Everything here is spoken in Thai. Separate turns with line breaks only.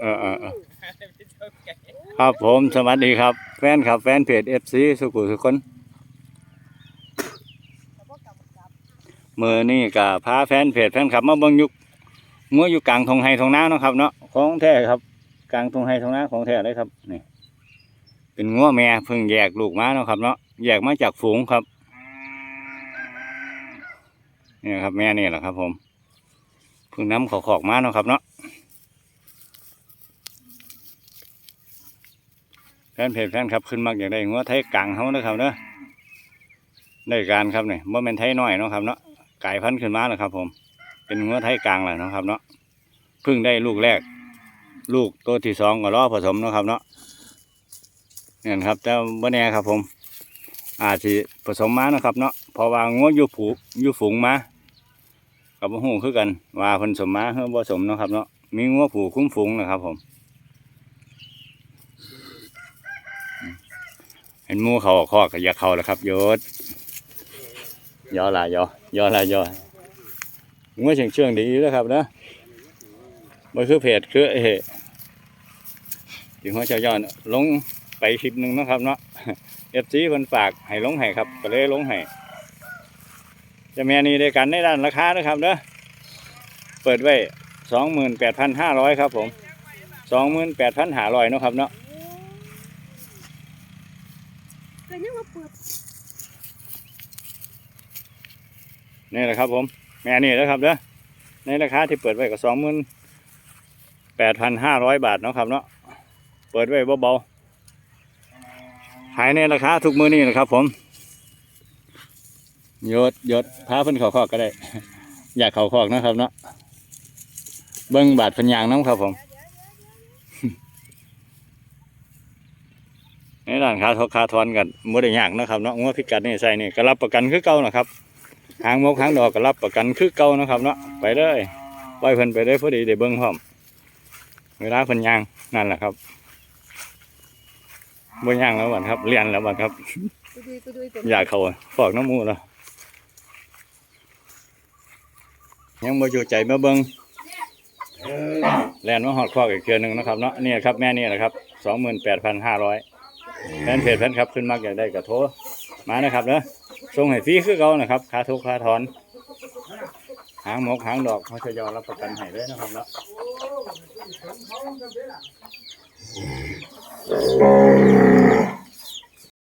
เออเออเออครับผมสวัสดีครับ แฟนครับแฟนเพจเอฟซีสุขุสุคนมือนี่กับพาแฟนเพจแฟนคลับมาเบิ่งยุกงัวอยู่กลางทงไฮทงนาเนาะครับเนาะของแท้ครับ กลางทงไฮทงนาของแท้เลยครับนี่เป็นงัวแม่เพิ่งแยกลูกมาเนาะครับเนาะแยกมาจากฝูงครับนี่ครับแม่นี่แหละครับ ผมเพิ่งน้ำขาขอกมาเนาะครับเนาะ แฟนเพจแฟนครับขึ้นมักอย่ากได้งัวไทยกลางเขานะครับเนาะได้การครับเนี่ยบ่อแม่นไทยน้อยเนาะครับเนาะกลายพันขึ้นมาแล้วครับ ผม เป็นงัวไทยกลางแหละเนาะครับเนาะเพิ่งได้ลูกแรก ลูกตัวที่สองก็รอผสมเนาะครับเนาะเนี่ยครับแต่บ่แน่ครับผม อาจสิผสมมาเนาะครับ เนาะเพอว่างัวอยู่ผูอยู่ฝูงมากับบ่ฮู้คือกัน ว่าเพิ่นสมมาเฮาบ่สมเนาะครับเนาะมีงัวผูคุ้มฝูงนะครับ ผม เห็นมูเขาคอกก็อยาเขาแล้วครับโยศยอละยอยอละยอเมื่อเชียงเชื่องดีแล้วครับนะมันคือเพจคือเอถึงหัวเจ้าย้อนลงไปคลิปหนึ่งนะครับเนาะเอฟซีเพิ่นฝากให้ลงให้ครับ ก็เลยลงให้จะแม่นี้ได้กันในด้านราคานะครับเนาะเปิดไว้สองหมื่นแปดพันห้าร้อยครับผมสองหมื่นแปดพันห้าร้อยนะครับเนาะ
ก็ยังมาเปิด
นี่แหละครับผม แม่นี่แล้วครับเด้อในราคาที่เปิดไว้ก็สองหมื่นแปดพันห้าร้อยบาทเนาะครับเนาะเปิดไว้เบาๆขายในราคาทุกมือนี่นะครับ ผมยศยศพาเพิ่นเขาคอกก็ได้ อยากเขาคอกนะครับเนาะเบิ้งบาทพิ่นยางน้ำครับผม ในร้านค้าทอค้าทอนกันบ่ได้ยากนะครับเนาะงวดพิกัดนี่ใส่นี่ก็รับประกันคือเก่านะครับหางมกหางดอกก็รับประกันคือเก่านะครับเนาะไปเลยปล่อยเพิ่นไปเลยพอดีได้เบิ่งพร้อมเวลาเพิ่นย่างนั่นแหละครับบ่ย่างแล้วบัดครับเลียนแล้วบัดครับ
ตุดุยตุดุยเต็ม
อยากเขาฟอกน้ำมูกแล้วยังบ่อยู่ใจมาเบิ่งแล่นมาฮอดคอกอีกเทื่อหนึงนะครับเนาะนี่ครับแม่นี่แหละครับ28,500แฟนเพจแฟนครับขึ้นมากอยากได้ก็โทรมานะครับเนาะส่งให้ฟรีคือเก่านะครับค่าทุกค่าถอน หางหมกหางดอกเขาจะยอรับประกันให้เลยนะครับเนาะ